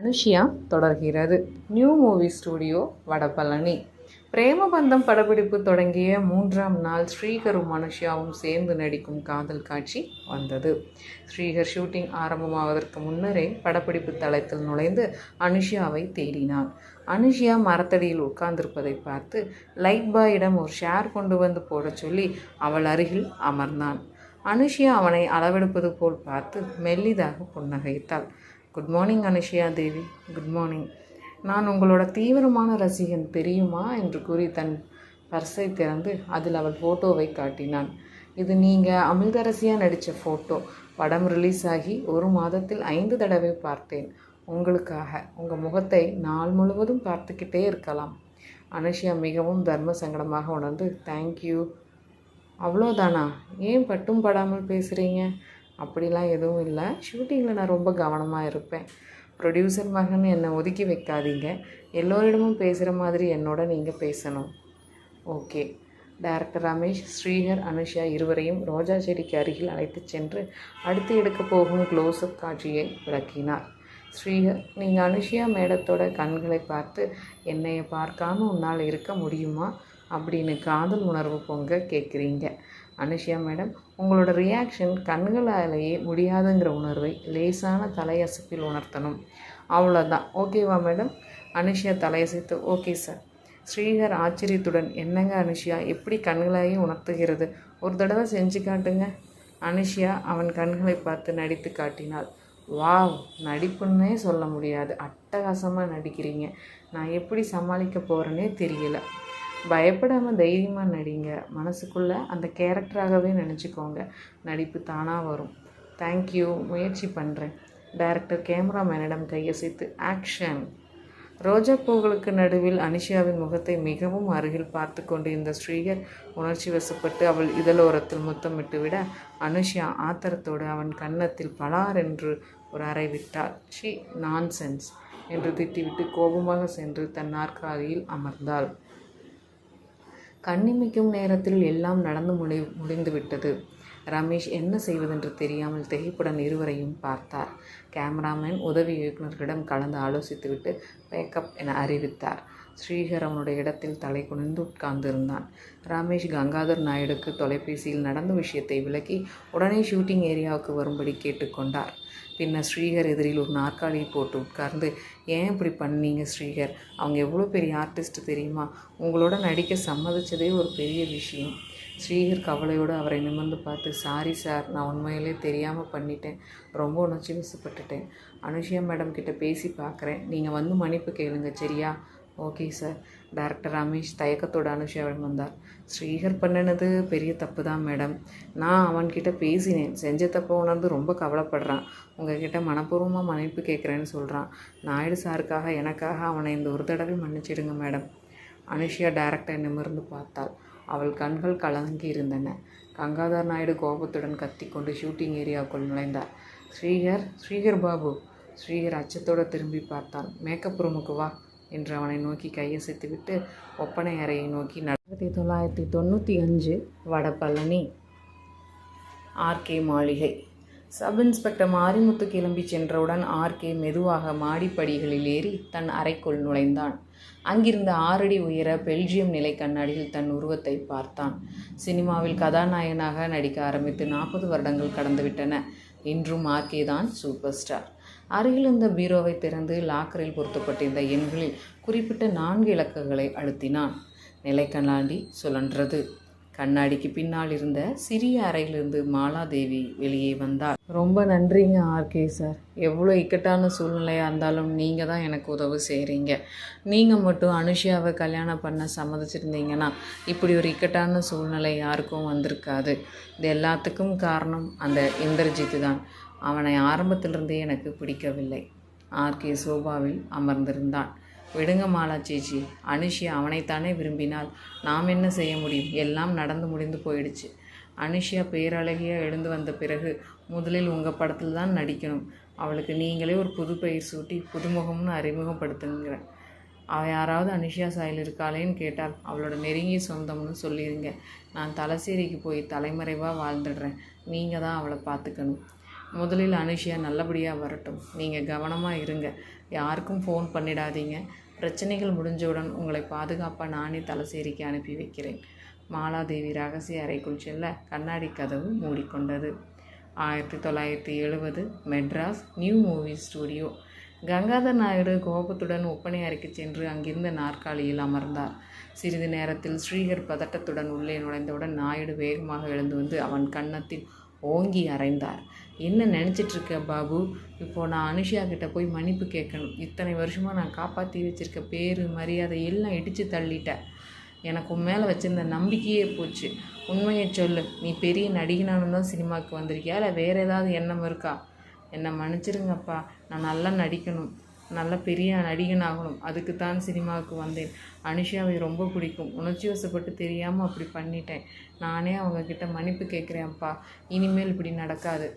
அனுஷியா தொடர்கிறது. New movie studio Vadapalani. Premabandham படப்பிடிப்பு தொடங்கிய மூன்றாம் நாள் ஸ்ரீகரும் அனுஷியாவும் சேர்ந்து நடிக்கும் காதல் காட்சி வந்தது. ஸ்ரீகர் ஷூட்டிங் ஆரம்பமாவதற்கு முன்னரே படப்பிடிப்பு தளத்தில் நுழைந்து அனுஷியாவை தேடினான் அனுஷியா மரத்தடியில் உட்கார்ந்திருப்பதை பார்த்து லைட் பாயிடம் ஒரு ஷேர் கொண்டு வந்து போடச் சொல்லி அவள் அருகில் அமர்ந்தான். அனுஷியா அவனை அளவெடுப்பது போல் பார்த்து மெல்லிதாக புன்னகைத்தாள். Good morning Anushiya Devi good morning நான் உங்களோட தீவிரமான ரசிகன் தெரியுமா என்று கூறி தன் பர்ஸை திறந்து அதில் அவள் ஃபோட்டோவை காட்டினான். இது நீங்கள் அமிர்தரசியாக நடித்த ஃபோட்டோ படம் ரிலீஸ் ஆகி ஒரு மாதத்தில் ஐந்து தடவை பார்த்தேன். உங்களுக்காக. உங்கள் முகத்தை நாள் முழுவதும் பார்த்துக்கிட்டே இருக்கலாம். அனுஷியா மிகவும் தர்ம சங்கடமாக உணர்ந்து தேங்க்யூ அவ்வளோதானா? ஏன் பட்டும் படாமல் பேசுகிறீங்க அப்படிலாம் எதுவும் இல்லை. ஷூட்டிங்கில் நான் ரொம்ப கவனமாக இருப்பேன். ப்ரொடியூசர் மகன் என்னை ஒதுக்கி வைக்காதீங்க. எல்லோரிடமும் பேசுகிற மாதிரி என்னோட நீங்கள் பேசணும். ஓகே டைரக்டர் ரமேஷ் ஸ்ரீஹர் அனுஷா இருவரையும் ரோஜா செடிக்கு அருகில் அழைத்துச் சென்று அடுத்து எடுக்கப் போகும் க்ளோஸ்அப் காட்சியை விளக்கினார். ஸ்ரீஹர் நீங்கள் அனுஷியா மேடத்தோட கண்களை பார்த்து என்னையை பார்க்காம உன்னால் இருக்க முடியுமா? அப்படின்னு காதல் உணர்வு பொங்க கேட்குறீங்க. அனுஷியா மேடம் உங்களோட ரியாக்ஷன் கண்களாலேயே முடியாதுங்கிற உணர்வை லேசான தலையசைப்பில் உணர்த்தணும். அவ்வளோதான் ஓகேவா மேடம்? அனுஷியா தலையசைத்து ஓகே சார் ஸ்ரீஹர் ஆச்சரியத்துடன் என்னங்க அனுஷியா எப்படி கண்களாகி உணர்த்துகிறது? ஒரு தடவை செஞ்சு காட்டுங்க. அனுஷியா அவன் கண்களை பார்த்து நடித்து காட்டினாள். வாவ் நடிப்புன்னே சொல்ல முடியாது. அட்டகாசமாக நடிக்கிறீங்க. நான் எப்படி சமாளிக்க போகிறேனே தெரியலை. பயப்படாமல் தைரியமாக நடிங்க. மனசுக்குள்ளே அந்த கேரக்டராகவே நினச்சிக்கோங்க. நடிப்பு தானாக வரும். தேங்க்யூ முயற்சி பண்ணுறேன் டைரக்டர் கேமராமேனிடம் கையசைத்து ஆக்ஷன் ரோஜா பூக்களுக்கு நடுவில் அனிஷாவின் முகத்தை மிகவும் அருகில் பார்த்து கொண்டிருந்த ஸ்ரீகர் உணர்ச்சி வசப்பட்டு அவள் இதழோரத்தில் முத்தமிட்டு விட அனுஷா ஆத்திரத்தோடு அவன் கன்னத்தில் பலார் என்று ஒரு அறை விட்டாள். ஷி நான்சென்ஸ் என்று திட்டிவிட்டு கோபமாக சென்று தன் நாற்காலியில் அமர்ந்தாள். கண்ணிமைக்கும் நேரத்தில் எல்லாம் நடந்து முடி முடிந்துவிட்டது. ரமேஷ் என்ன செய்வதென்று தெரியாமல் திகைப்புடன் இருவரையும் பார்த்தார். கேமராமேன் உதவி இயக்குநர்களிடம் கலந்து ஆலோசித்துவிட்டு பேக்கப் என அறிவித்தார். ஸ்ரீகர் அவனுடைய இடத்தில் தலை குனிந்து உட்கார்ந்திருந்தான். ரமேஷ் கங்காதர் நாயுடுக்கு தொலைபேசியில் நடந்த விஷயத்தை விளக்கி உடனே ஷூட்டிங் ஏரியாவுக்கு வரும்படி கேட்டுக்கொண்டார். பின்னர் ஸ்ரீகர் எதிரில் ஒரு நாற்காலியை போட்டு உட்கார்ந்து ஏன் இப்படி பண்ணீங்க ஸ்ரீகர்? அவங்க எவ்வளோ பெரிய ஆர்டிஸ்ட் தெரியுமா? உங்களோட நடிக்க சம்மதிச்சதே ஒரு பெரிய விஷயம். ஸ்ரீகர் கவலையோடு அவரை நிமிர்ந்து பார்த்து சாரி சார் நான் உண்மையிலே தெரியாமல் பண்ணிட்டேன். ரொம்ப உணர்ச்சி வசப்பட்டுட்டேன். அனுஷியா மேடம் கிட்ட பேசி பார்க்குறேன். நீங்கள் வந்து மன்னிப்பு கேளுங்க சரியா? ஓகே சார் டேரக்டர் ரமேஷ் தயக்கத்தோட அனுஷாவிடம் வந்தார். ஸ்ரீகர் பண்ணினது பெரிய தப்பு தான் மேடம் நான் அவன்கிட்ட பேசினேன். செஞ்ச தப்பை உணர்ந்து ரொம்ப கவலைப்படுறான். உங்ககிட்ட மனப்பூர்வமாக மன்னிப்பு கேட்குறேன்னு சொல்கிறான் நாயுடு சாருக்காக எனக்காக அவனை இந்த ஒரு தடவை மன்னிச்சிடுங்க மேடம் அனுஷியா டேரக்டர் நிமிர்ந்து பார்த்தாள். அவள் கண்கள் கலங்கி இருந்தன. கங்காதர் நாயுடு கோபத்துடன் கத்திக்கொண்டு ஷூட்டிங் ஏரியாவுக்குள் நுழைந்தார். ஸ்ரீகர் ஸ்ரீகர் பாபு. ஸ்ரீகர் அச்சத்தோடு திரும்பி பார்த்தான் மேக்கப் ரூமுக்கு வா. என்று அவனை நோக்கி கையசைத்துவிட்டு ஒப்பனை அறையை நோக்கி ஆயிரத்தி தொள்ளாயிரத்தி தொண்ணூற்றி அஞ்சு வடபழனி. ஆர்கே மாளிகை. சப் இன்ஸ்பெக்டர் மாரிமுத்து கிளம்பி சென்றவுடன் ஆர்கே மெதுவாக மாடிப்படிகளில் ஏறி தன் அறைக்குள் நுழைந்தான். அங்கிருந்த ஆறடி உயர பெல்ஜியம் நிலை கண்ணாடியில் தன் உருவத்தை பார்த்தான். சினிமாவில் கதாநாயகனாக நடிக்க ஆரம்பித்து நாற்பது வருடங்கள் கடந்துவிட்டன. இன்றும் ஆர்கே தான் சூப்பர் ஸ்டார். அருகிலிருந்த பீரோவை திறந்து லாக்கரில் பொருத்தப்பட்டிருந்த எண்களில் குறிப்பிட்ட நான்கு இலக்குகளை அழுத்தினான். நிலைக்கண்ணாடி சுழன்றது. கண்ணாடிக்கு பின்னால் இருந்த சிறிய அறையிலிருந்து மாலாதேவி வெளியே வந்தார் ரொம்ப நன்றிங்க ஆர்கே சார். எவ்வளோ இக்கட்டான சூழ்நிலையாக இருந்தாலும் நீங்கள் தான் எனக்கு உதவு செய்கிறீங்க நீங்கள் மட்டும் அனுஷியாவை கல்யாணம் பண்ண சம்மதிச்சிருந்தீங்கன்னா இப்படி ஒரு இக்கட்டான சூழ்நிலை யாருக்கும் வந்திருக்காது. இது எல்லாத்துக்கும் காரணம் அந்த இந்திரஜித்து தான் அவனை ஆரம்பத்திலிருந்தே எனக்கு பிடிக்கவில்லை. ஆர்கே சோபாவில் அமர்ந்திருந்தான். விடுங்க மாலா சேச்சி. அனுஷியா அவனைத்தானே விரும்பினால் நாம் என்ன செய்ய முடியும்? எல்லாம் நடந்து முடிந்து போயிடுச்சு. அனுஷியா பேரழகியாக எழுந்து வந்த பிறகு முதலில் உங்கள் படத்தில் தான் நடிக்கணும். அவளுக்கு நீங்களே ஒரு புது பெயர் சூட்டி புதுமுகம்னு அறிமுகப்படுத்துங்கிறேன். அவள் யாராவது அனுஷியா சாயில் இருக்காளேன்னு கேட்டால் அவளோட நெருங்கிய சொந்தம்னு சொல்லிடுங்க நான் தலைசேரிக்கு போய் தலைமறைவாக வாழ்ந்துடுறேன். நீங்கள் தான் அவளை பார்த்துக்கணும். முதலில் அனுஷியா நல்லபடியாக வரட்டும். நீங்கள் கவனமாக இருங்க. யாருக்கும் ஃபோன் பண்ணிடாதீங்க. பிரச்சனைகள் முடிஞ்சவுடன் உங்களை பாதுகாப்பாக நானே தலசேரிக்கு அனுப்பி வைக்கிறேன். மாலாதேவி ரகசிய அறைக்குள் செல்ல கண்ணாடி கதவு மூடிக்கொண்டது. ஆயிரத்தி தொள்ளாயிரத்தி எழுபது Madras new movie studio. Gangadhar Naidu கோபத்துடன் ஒப்பனை அறைக்கு சென்று அங்கிருந்த நாற்காலியில் அமர்ந்தார். சிறிது நேரத்தில் ஸ்ரீகர் பதட்டத்துடன் உள்ளே நுழைந்தவுடன் நாயுடு வேகமாக எழுந்து வந்து அவன் கன்னத்தில் ஓங்கி அறைந்தார். என்ன நினச்சிட்ருக்க பாபு? இப்போது நான் அனுஷியா கிட்ட போய் மன்னிப்பு கேட்கணும். இத்தனை வருஷமாக நான் காப்பாற்றி வச்சுருக்க பேர் மரியாதை எல்லாம் இடித்து தள்ளிட்டேன். எனக்கு உன் மேலே வச்சுருந்த நம்பிக்கையே போச்சு. உண்மையை சொல்லு. நீ பெரிய நடிகனானு தான் சினிமாவுக்கு வந்திருக்கியா? இல்லை வேறு ஏதாவது எண்ணம் இருக்கா? என்னை மன்னிச்சிருங்கப்பா. நான் நல்லா நடிக்கணும். நல்ல பெரிய நடிகனாகணும். அதுக்கு தான் சினிமாவுக்கு வந்தேன். அனுஷாவை ரொம்ப பிடிக்கும். உணர்ச்சி வசப்பட்டு தெரியாமல் அப்படி பண்ணிட்டேன். நானே அவங்கக்கிட்ட மன்னிப்பு கேட்குறேன்ப்பா இனிமேல் இப்படி நடக்காது.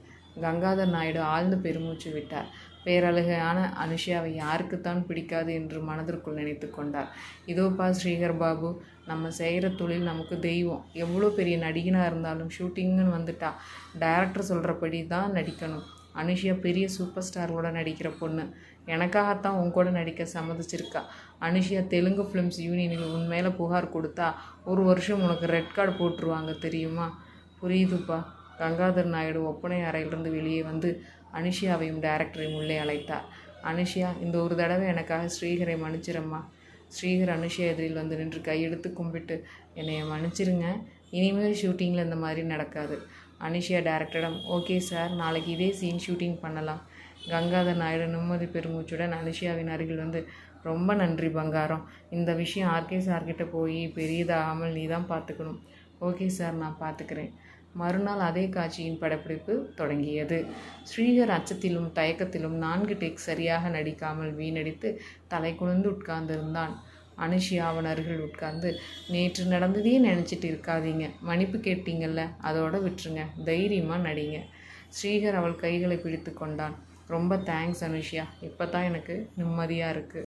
கங்காதர் நாயுடு ஆழ்ந்து பெருமூச்சு விட்டார். பேரழகையான அனுஷியாவை யாருக்குத்தான் பிடிக்காது என்று மனதிற்குள் நினைத்து கொண்டார். இதோப்பா ஸ்ரீகர் பாபு நம்ம செய்கிற தொழில் நமக்கு தெய்வம். எவ்வளோ பெரிய நடிகனாக இருந்தாலும் ஷூட்டிங்குன்னு வந்துட்டா டைரக்டர் சொல்கிறபடி தான் நடிக்கணும். அனுஷியா பெரிய சூப்பர் ஸ்டாரோட நடிக்கிற பொண்ணு. எனக்காகத்தான் உன் கூட நடிக்க சம்மதிச்சிருக்கா. அனுஷியா தெலுங்கு ஃபிலிம்ஸ் யூனியனில் உன் மேலே புகார் கொடுத்தா ஒரு வருஷம் உனக்கு ரெட் கார்டு போட்டுருவாங்க தெரியுமா? புரியுதுப்பா. கங்காதர் நாயுடு ஒப்பனை அறையிலிருந்து வெளியே வந்து அனுஷியாவையும் டைரக்டரையும் உள்ளே அழைத்தார். அனுஷியா இந்த ஒரு தடவை எனக்காக ஸ்ரீகரை மன்னிச்சிரம்மா. ஸ்ரீகர் அனுஷியா எதிரில் வந்து நின்று கையெடுத்து கும்பிட்டு என்னைய மன்னிச்சிருங்க. இனிமேல் ஷூட்டிங்கில் இந்த மாதிரி நடக்காது. அனுஷியா டேரக்டரிடம் ஓகே சார் நாளைக்கு இதே சீன் ஷூட்டிங் பண்ணலாம். கங்காதர் நாயுடு நிம்மதி பெருமூச்சுடன் அனுஷியாவின் அருகில் வந்து ரொம்ப நன்றி பங்காரம். இந்த விஷயம் ஆர்கே சார்கிட்ட போய் பெரியதாகாமல் நீ தான் பார்த்துக்கணும். ஓகே சார் நான் பார்த்துக்கிறேன். மறுநாள் அதே காட்சியின் படப்பிடிப்பு தொடங்கியது. ஸ்ரீகர் அச்சத்திலும் தயக்கத்திலும் நான்கு டேக் சரியாக நடிக்காமல் வீணடித்து தலை குனிந்து உட்கார்ந்திருந்தான். அனுஷியா அவன் அருகில் உட்கார்ந்து நேற்று நடந்ததையே நினச்சிட்டு இருக்காதீங்க. மன்னிப்பு கேட்டீங்கல்ல அதோட விட்டுருங்க. தைரியமாக நடிங்க. ஸ்ரீகர் அவள் கைகளை பிடித்து கொண்டான். ரொம்ப தேங்க்ஸ் அனுஷியா. இப்போ தான் எனக்கு நிம்மதியாக இருக்குது